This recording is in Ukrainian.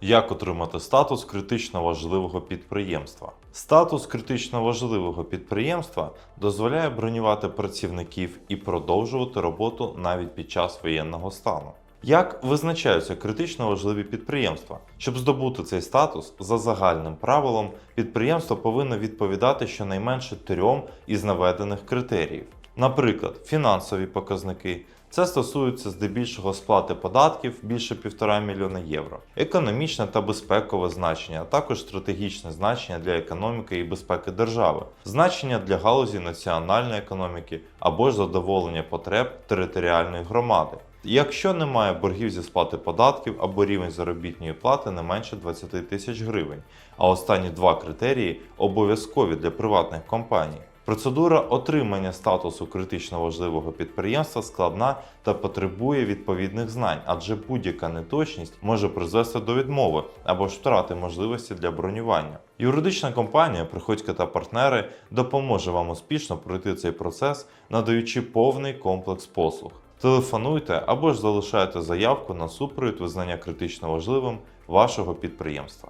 Як отримати статус критично важливого підприємства? Статус критично важливого підприємства дозволяє бронювати працівників і продовжувати роботу навіть під час воєнного стану. Як визначаються критично важливі підприємства? Щоб здобути цей статус, за загальним правилом, підприємство повинно відповідати щонайменше трьом із наведених критеріїв. Наприклад, фінансові показники. Це стосується здебільшого сплати податків більше 1,5 мільйона євро, економічне та безпекове значення, а також стратегічне значення для економіки і безпеки держави, значення для галузі національної економіки або ж задоволення потреб територіальної громади. Якщо немає боргів зі сплати податків або рівень заробітної плати не менше 20 тисяч гривень, а останні два критерії обов'язкові для приватних компаній. Процедура отримання статусу критично важливого підприємства складна та потребує відповідних знань, адже будь-яка неточність може призвести до відмови або ж втрати можливості для бронювання. Юридична компанія Приходько та партнери допоможе вам успішно пройти цей процес, надаючи повний комплекс послуг. Телефонуйте або ж залишайте заявку на супровід визнання критично важливим вашого підприємства.